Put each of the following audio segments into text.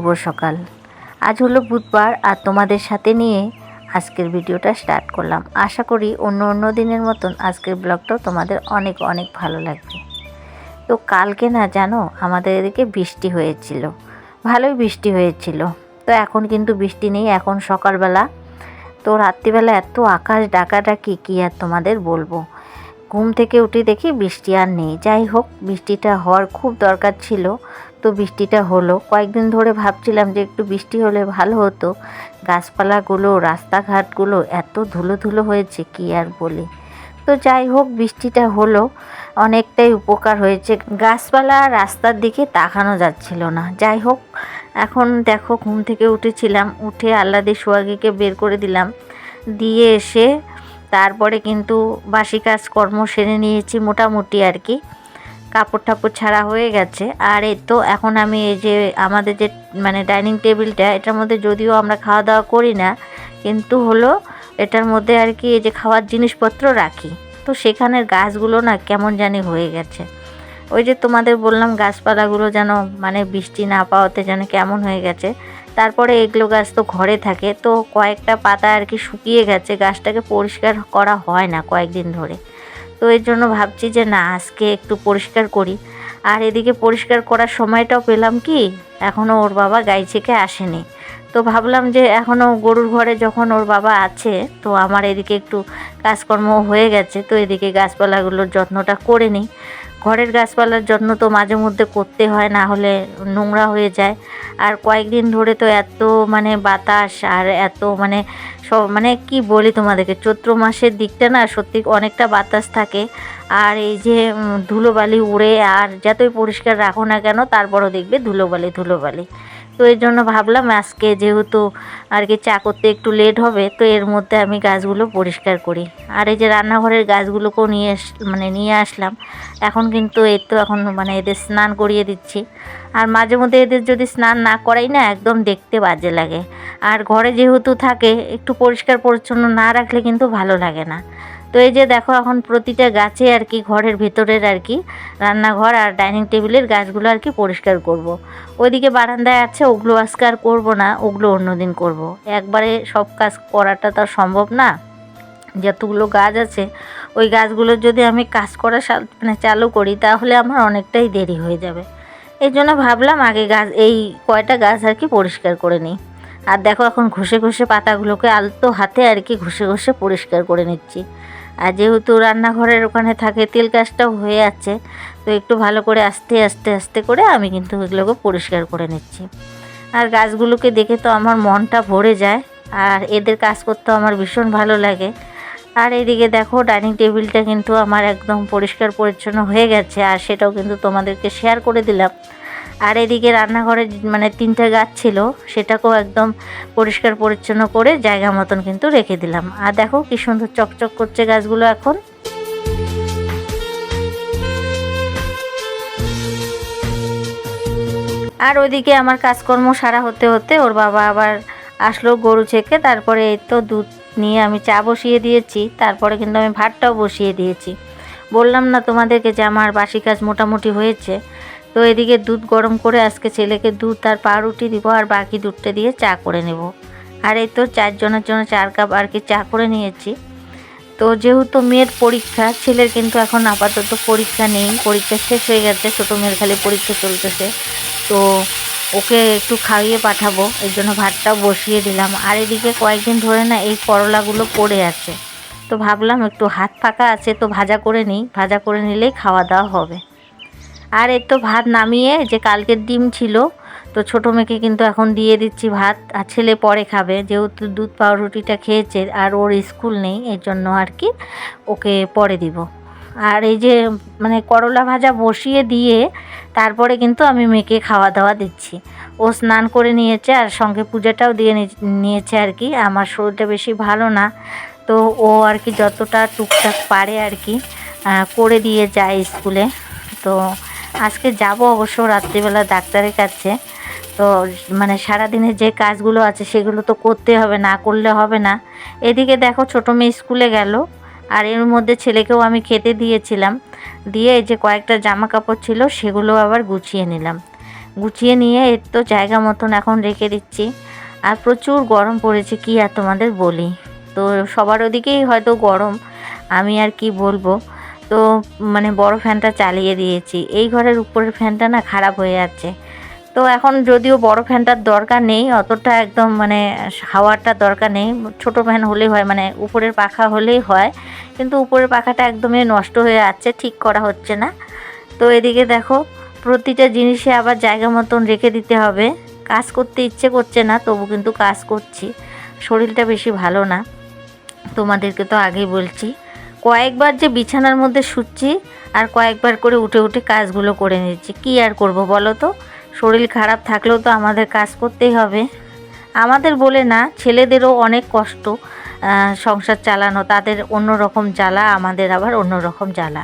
শুভ সকাল। আজ হলো বুধবার আর তোমাদের সাথে নিয়ে আজকের ভিডিওটা স্টার্ট করলাম। আশা করি অন্য অন্য দিনের মতন আজকের ব্লগটাও তোমাদের অনেক অনেক ভালো লাগবে। তো কালকে না জানো, আমাদের এদিকে বৃষ্টি হয়েছিল। ভালোই বৃষ্টি হয়েছিল। তো এখন কিন্তু বৃষ্টি নেই, এখন সকালবেলা। তো রাত্রিবেলা এত আকাশ ডাকাডাকি, কী আর তোমাদের বলব? ঘুম থেকে উঠে দেখি বৃষ্টি আর নেই। যাই হোক, বৃষ্টিটা হওয়ার খুব দরকার ছিল। তো বৃষ্টিটা হলো। কয়েকদিন ধরে ভাবছিলাম যে একটু বৃষ্টি হলে ভালো হতো। গাছপালাগুলো, রাস্তাঘাটগুলো এত ধুলো ধুলো হয়েছে, কি আর বলি। তো যাই হোক, বৃষ্টিটা হলো। অনেকটাই উপকার হয়েছে। গাছপালা রাস্তার দিকে তাকানো যাচ্ছিল না। যাই হোক, এখন দেখো ঘুম থেকে উঠেছিলাম। উঠে আল্লাদি সোয়াগিকে বের করে দিলাম। দিয়ে এসে তারপরে কিন্তু বাসি কাজকর্ম সেরে নিয়েছি মোটামুটি আর কি। কাপড় টাপড় ছাড়া হয়ে গেছে। আর এই তো এখন আমি এই যে আমাদের যে মানে ডাইনিং টেবিলটা, এটার মধ্যে যদিও আমরা খাওয়া দাওয়া করি না, কিন্তু হলো এটার মধ্যে আর কি এই যে খাওয়ার জিনিসপত্র রাখি। তো সেখানের গাছগুলো না কেমন জানি হয়ে গেছে। ওই যে তোমাদের বললাম গাছপালাগুলো যেন মানে বৃষ্টি না পাওয়াতে যেন কেমন হয়ে গেছে। তারপরে এগুলো গাছ তো ঘরে থাকে, তো কয়েকটা পাতা আর কি শুকিয়ে গেছে, গাছটাকে পরিষ্কার করা হয় না কয়েকদিন ধরে। তো এর জন্য ভাবছি যে না, আজকে একটু পরিষ্কার করি। আর এদিকে পরিষ্কার করার সময়টাও পেলাম কি এখনও ওর বাবা গাই থেকে আসেনি। তো ভাবলাম যে এখনও গরুর ঘরে যখন ওর বাবা আছে, তো আমার এদিকে একটু কাজকর্ম হয়ে গেছে, তো এদিকে গাছপালাগুলোর যত্নটা করে নিই। ঘরের গাছপালার যত্ন তো মাঝে মধ্যে করতে হয়, না হলে নোংরা হয়ে যায়। আর কয়েকদিন ধরে তো এত মানে বাতাস আর এত মানে সব মানে কি বলি তোমাদেরকে, চৈত্র মাসের দিকটা না সত্যি অনেকটা বাতাস থাকে। আর এই যে ধুলোবালি উড়ে আর যতই পরিষ্কার রাখো না কেন, তারপরও দেখবে ধুলোবালি ধুলোবালি। তো এর জন্য ভাবলাম আজকে যেহেতু আর কি চা করতে একটু লেট হবে, তো এর মধ্যে আমি গাছগুলো পরিষ্কার করি। আর এই যে রান্নাঘরের গাছগুলোকেও নিয়ে এস মানে নিয়ে আসলাম। এখন কিন্তু এর তো এখন মানে এদের স্নান করিয়ে দিচ্ছি। আর মাঝে মধ্যে এদের যদি স্নান না করাই না, একদম দেখতে বাজে লাগে। আর ঘরে যেহেতু থাকে, একটু পরিষ্কার পরিচ্ছন্ন না রাখলে কিন্তু ভালো লাগে না। তো এই যে দেখো এখন প্রতিটা গাছে আর কি, ঘরের ভেতরের আর কি রান্নাঘর আর ডাইনিং টেবিলের গাছগুলো আর কি পরিষ্কার করব। ওইদিকে বারান্দায় আছে, ওগুলো আজকে আর করব না, ওগুলো অন্যদিন করব। একবারে সব কাজ করাটা তো সম্ভব না যতগুলো গাছ আছে, ওই গাছগুলোর যদি আমি কাজ করা মানে চালু করি, তাহলে আমার অনেকটাই দেরি হয়ে যাবে এই জন্য ভাবলাম আগে গাছ, এই কয়টা গাছ আর কি পরিষ্কার করে নিই আর দেখো এখন ঘষে ঘষে পাতাগুলোকে আলতো হাতে আর কি ঘষে ঘষে পরিষ্কার করে নিচ্ছি আর যেহেতু রান্নাঘরের ওখানে থাকে, তেল কাজটাও হয়ে আছে, তো একটু ভালো করে আস্তে আস্তে আস্তে করে আমি কিন্তু এগুলোকে পরিষ্কার করে নিচ্ছি। আর গাছগুলোকে দেখে তো আমার মনটা ভরে যায়, আর এদের কাজ করতেও আমার ভীষণ ভালো লাগে। আর এদিকে দেখো, ডাইনিং টেবিলটা কিন্তু আমার একদম পরিষ্কার পরিচ্ছন্ন হয়ে গেছে, আর সেটাও কিন্তু তোমাদেরকে শেয়ার করে দিলাম। আর এদিকে রান্নাঘরে মানে তিনটে গাছ ছিল, সেটাকেও একদম পরিষ্কার পরিচ্ছন্ন করে জায়গা মতন কিন্তু রেখে দিলাম। আর দেখো কি সুন্দর চকচক করছে গাছগুলো এখন। আর ওইদিকে আমার কাজকর্ম সারা হতে হতে ওর বাবা আবার আসলো গরু ছেকে, তারপরে এই তো দুধ নিয়ে আমি চা বসিয়ে দিয়েছি, তারপরে কিন্তু আমি ভাতটাও বসিয়ে দিয়েছি। বললাম না তোমাদেরকে যে আমার বাসি কাজ মোটামুটি হয়েছে। তো এদিকে দুধ গরম করে আজকে ছেলেকে দুধ আর পাউরুটি দিব আর বাকি দুধটা দিয়ে চা করে নেব। আর এই তো চারজনের জন্য চার কাপ আর কি চা করে নিয়েছি। তো যেহেতু মেয়ের পরীক্ষা, ছেলের কিন্তু এখন আপাতত পরীক্ষা নেই। পরীক্ষা শেষ হয়ে গেছে, ছোটো মেয়ের খালি পরীক্ষা চলতেছে। তো ওকে একটু খাইয়ে পাঠাবো, এর জন্য ভাতটাও বসিয়ে দিলাম। আর এদিকে কয়েকদিন ধরে না এই করলাগুলো পড়ে আছে। তো ভাবলাম একটু হাত ফাঁকা আছে, তো ভাজা করে নিই। ভাজা করে নিলেই খাওয়া দাওয়া হবে। আর এর তো ভাত নামিয়ে যে কালকের ডিম ছিল, তো ছোটো মেয়েকে কিন্তু এখন দিয়ে দিচ্ছি ভাত, আর ছেলে পরে খাবে, যেহেতু দুধ পাউরুটিটা খেয়েছে, আর ওর স্কুল নেই, এর জন্য আর কি ওকে পরে দিব। আর এই যে মানে করলা ভাজা বসিয়ে দিয়ে তারপরে কিন্তু আমি মেয়েকে খাওয়া দাওয়া দিচ্ছি। ও স্নান করে নিয়েছে, আর সঙ্গে পূজাটাও দিয়ে নিয়েছে আর কি, আমার শরীরটা বেশি ভালো না, তো ও আর কি যতটা টুকটাক পারে আর কি করে দিয়ে যায় স্কুলে, তো আজকে যাব অবশ্য রাত্রিবেলা ডাক্তারের কাছে। তো মানে সারাদিনের যে কাজগুলো আছে সেগুলো তো করতে হবে, না করলে হবে না। এদিকে দেখো ছোটো মেয়ে স্কুলে গেল, আর এর মধ্যে ছেলেকেও আমি খেতে দিয়েছিলাম। দিয়ে যে কয়েকটা জামা কাপড় ছিল সেগুলো আবার গুছিয়ে নিলাম। গুছিয়ে নিয়ে এর তো জায়গা মতন এখন রেখে দিচ্ছি। আর প্রচুর গরম পড়েছে, কি আর তোমাদের বলি? তো সবার ওদিকেই হয়তো গরম, আমি আর কি বলব? তো মানে বড় ফ্যানটা চালিয়ে দিয়েছি। এই ঘরের উপরের ফ্যানটা না খারাপ হয়ে যাচ্ছে। তো এখন যদিও বড় ফ্যানটার দরকার নেই, অতটা একদম মানে হাওয়াটা দরকার নেই। ছোট ফ্যান হলেই হয় মানে উপরের পাখা হলেই হয়। কিন্তু উপরের পাখাটা একদমই নষ্ট হয়ে যাচ্ছে, ঠিক করা হচ্ছে না। তো এদিকে দেখো, প্রতিটা জিনিসে আবার জায়গা মতন রেখে দিতে হবে। কাজ করতে ইচ্ছে করছে না, তবু কিন্তু কাজ করছি। শরীরটা বেশি ভালো না। তোমাদেরকে তো আগেই বলছি। কয়েকবার যে বিছানার মধ্যে শুচ্ছি আর কয়েকবার করে উঠে উঠে কাজগুলো করে নিচ্ছি। কি আর করব বলো তো? শরীর খারাপ থাকলেও তো আমাদের কাজ করতেই হবে। আমাদের বলে না, ছেলেদেরও অনেক কষ্ট সংসার চালানো। তাদের অন্য রকম জ্বালা, আমাদের আবার অন্য রকম জ্বালা।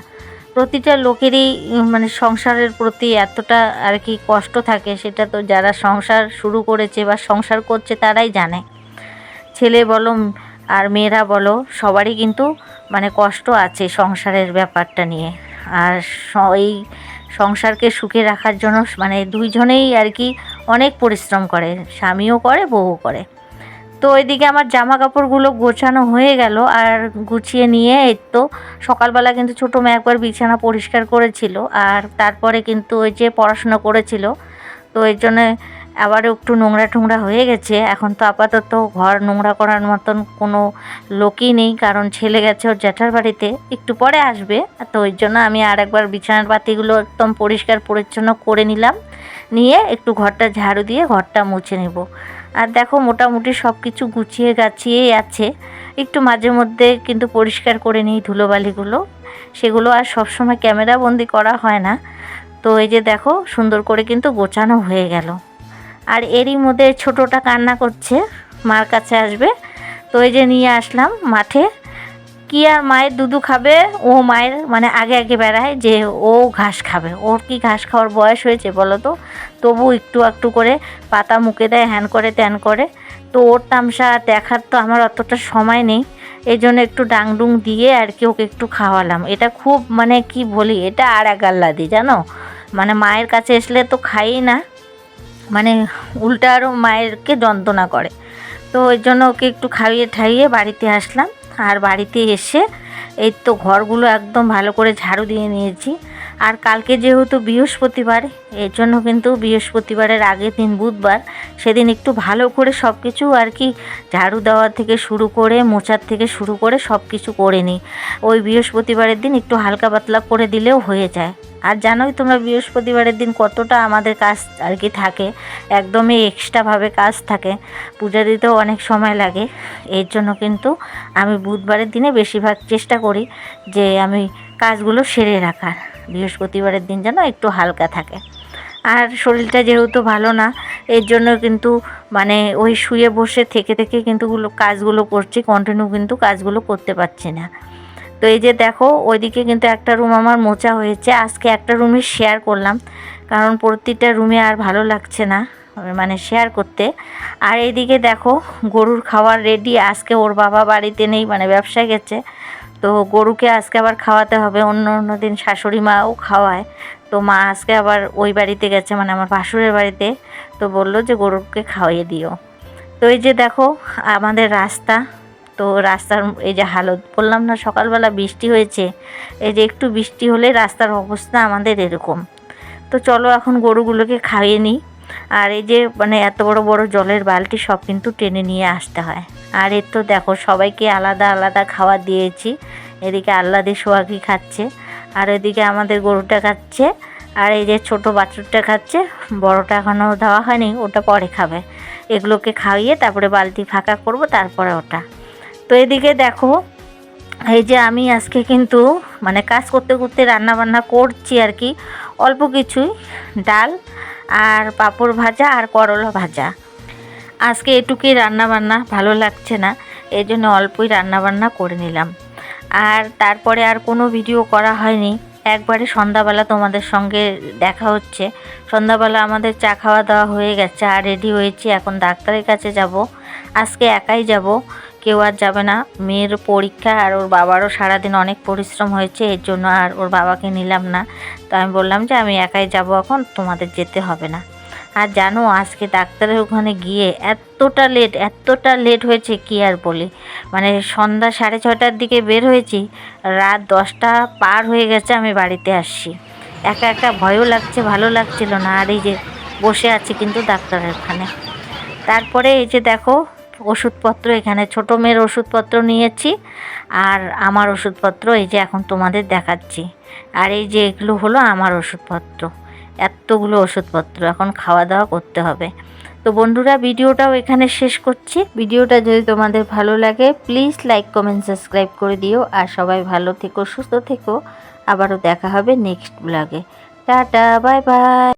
প্রতিটা লোকেরই মানে সংসারের প্রতি এতটা আর কি কষ্ট থাকে, সেটা তো যারা সংসার শুরু করেছে বা সংসার করছে তারাই জানে। ছেলে বলো আর মেয়েরা বলো, সবারই কিন্তু মানে কষ্ট আছে সংসারের ব্যাপারটা নিয়ে। আর এই সংসারকে সুখে রাখার জন্য মানে দুইজনেই আর কি অনেক পরিশ্রম করে, স্বামীও করে, বউও করে। তো ওইদিকে আমার জামা কাপড়গুলো গোছানো হয়ে গেল আর গুছিয়ে নিয়ে তো সকালবেলা কিন্তু ছোটো মেয়ে একবার বিছানা পরিষ্কার করেছিল আর তারপরে কিন্তু ওই যে পড়াশোনা করেছিল। তো এর জন্য আবারও একটু নোংরা টোংরা হয়ে গেছে। এখন তো আপাতত ঘর নোংরা করার মতন কোনো লোকই নেই, কারণ ছেলে গেছে ওর জ্যাঠার বাড়িতে। একটু পরে আসবে, তো ওই জন্য আমি আর একবার বিছানার পাতিগুলো একদম পরিষ্কার পরিচ্ছন্ন করে নিলাম। নিয়ে একটু ঘরটা ঝাড়ু দিয়ে ঘরটা মুছে নেব। আর দেখো মোটামুটি সব কিছু গুছিয়ে গাছিয়েই আছে। একটু মাঝে মধ্যে কিন্তু পরিষ্কার করে নিই ধুলোবালিগুলো। সেগুলো আর সবসময় ক্যামেরা বন্দি করা হয় না। তো এই যে দেখো সুন্দর করে কিন্তু গোছানো হয়ে গেল। আর এরই মধ্যে ছোটোটা কান্না করছে, মার কাছে আসবে। তো এই যে নিয়ে আসলাম মাঠে। কি আর মায়ের দুধু খাবে, ও মায়ের মানে আগে আগে বেড়ায় যে ও ঘাস খাবে। ওর কি ঘাস খাওয়ার বয়স হয়েছে বলো তো? তবু একটু একটু করে পাতা মুখে দেয়, হ্যান করে, ত্যান করে। তো ওর তামসা দেখার তো আমার অতটা সময় নেই। এই জন্য একটু ডাংডুং দিয়ে আর কি ওকে একটু খাওয়ালাম। এটা খুব মানে কি বলি, এটা আর এক আল্লাদি জানো? মানে মায়ের কাছে আসলে তো খাই না। মানে উল্টা আরও মায়েরকে যন্ত্রণা করে। তো ওই জন্য ওকে একটু খাইয়ে ঠাইয়ে বাড়িতে আসলাম। আর বাড়িতে এসে এই তো ঘরগুলো একদম ভালো করে ঝাড়ু দিয়ে নিয়েছি। আর কালকে যেহেতু বৃহস্পতিবার, এর জন্য কিন্তু বৃহস্পতিবারের আগের দিন বুধবার, সেদিন একটু ভালো করে সব কিছু আর কি ঝাড়ু দেওয়া থেকে শুরু করে, মোচার থেকে শুরু করে সব কিছু করে নিই। ওই বৃহস্পতিবারের দিন একটু হালকা পাতলা করে দিলেও হয়ে যায়। আর জানোই তোমরা বৃহস্পতিবারের দিন কতটা আমাদের কাজ আর কি থাকে, একদমই এক্সট্রাভাবে কাজ থাকে, পূজা দিতেও অনেক সময় লাগে, এর জন্য কিন্তু আমি বুধবারের দিনে বেশিরভাগ চেষ্টা করি যে আমি কাজগুলো সেরে রাখার, বৃহস্পতিবারের দিন যেন একটু হালকা থাকে। আর শরীরটা যেহেতু ভালো না, এর জন্য কিন্তু মানে ওই শুয়ে বসে থেকে থেকে কিন্তু গুলো কাজগুলো করছি কন্টিনিউ কিন্তু কাজগুলো করতে পারছি না। তো এই যে দেখো, ওইদিকে কিন্তু একটা রুম আমার মোচা হয়েছে। আজকে একটা রুমই শেয়ার করলাম, কারণ প্রতিটা রুমে আর ভালো লাগছে না মানে শেয়ার করতে। আর এইদিকে দেখো, গরুর খাওয়ার রেডি আজকে ওর বাবা বাড়িতে নেই মানে ব্যবসায় গেছে। তো গরুকে আজকে আবার খাওয়াতে হবে। অন্য অন্য দিন শাশুড়ি মাও খাওয়ায়। তো মা আজকে আবার ওই বাড়িতে গেছে মানে আমার ভাসুরের বাড়িতে। তো বলল যে গরুকে খাওয়াইয়ে দিও। তো এই যে দেখো, আমাদের রাস্তা। তো রাস্তার এই যে হালত, বললাম না সকালবেলা বৃষ্টি হয়েছে, এই যে একটু বৃষ্টি হলে রাস্তার অবস্থা আমাদের এরকম। তো চলো এখন গরুগুলোকে খাইয়ে নিই। আর এই যে মানে এত বড় বড় জলের বালতি সব কিন্তু টেনে নিয়ে আসতে হয়। আর এর তো দেখো সবাইকে আলাদা আলাদা খাবার দিয়েছি। এদিকে আল্লাদি সোয়াগি খাচ্ছে, আর এদিকে আমাদের গরুটা খাচ্ছে, আর এই যে ছোট বাছুরটা খাচ্ছে, বড়টা এখনও দেওয়া হয়নি, ওটা পরে খাবে। এগুলোকে খাইয়ে তারপরে বালতি ফাঁকা করব, তারপরে ওটা। তো এদিকে দেখো, এই যে আমি আজকে কিন্তু মানে কাজ করতে করতে রান্না বান্না করছি আর কি। অল্প কিছুই, ডাল আর পাঁপড় ভাজা আর করলা ভাজা। আজকে এটুকুই রান্না বান্না ভালো লাগছে না, এই জন্য অল্পই রান্না বান্না করে নিলাম। আর তারপরে আর কোনো ভিডিও করা হয়নি, একবারে সন্ধ্যাবেলা তোমাদের সঙ্গে দেখা হচ্ছে। সন্ধ্যাবেলা আমাদের চা খাওয়া দাওয়া হয়ে গেছে, আর রেডি হয়েছি, এখন ডাক্তারের কাছে যাব। আজকে একাই যাব কেউ আর যাবে না। মেয়ের পরীক্ষা আর ওর বাবারও সারাদিন অনেক পরিশ্রম হয়েছে, এর জন্য আর ওর বাবাকে নিলাম না। তো আমি বললাম যে, আমি একাই যাব এখন, তোমাদের যেতে হবে না। আর জানো, আজকে ডাক্তারের ওখানে গিয়ে এতটা লেট এতটা লেট হয়েছে, কি আর বলি? মানে সন্ধ্যা সাড়ে ছটার দিকে বের হয়েছি, রাত দশটা পার হয়ে গেছে, আমি বাড়িতে আসছি। একা একা ভয়ও লাগছে, ভালো লাগছিল না, আর এই যে বসে আছি কিন্তু ডাক্তারের ওখানে। তারপরে এই যে দেখো ওষুধপত্র এখানে, ছোটো মেয়ের ওষুধপত্র নিয়েছি আর আমার ওষুধপত্র এই যে এখন তোমাদের দেখাচ্ছি। আর এই যে এগুলো হলো আমার ওষুধপত্র, এতগুলো ওষুধপত্র এখন খাওয়া দাওয়া করতে হবে। তো বন্ধুরা, ভিডিওটাও এখানে শেষ করছি। ভিডিওটা যদি তোমাদের ভালো লাগে প্লিজ লাইক কমেন্ট সাবস্ক্রাইব করে দিও। আর সবাই ভালো থেকো, সুস্থ থেকো। আবারও দেখা হবে নেক্সট ব্লগে টাটা বাই বাই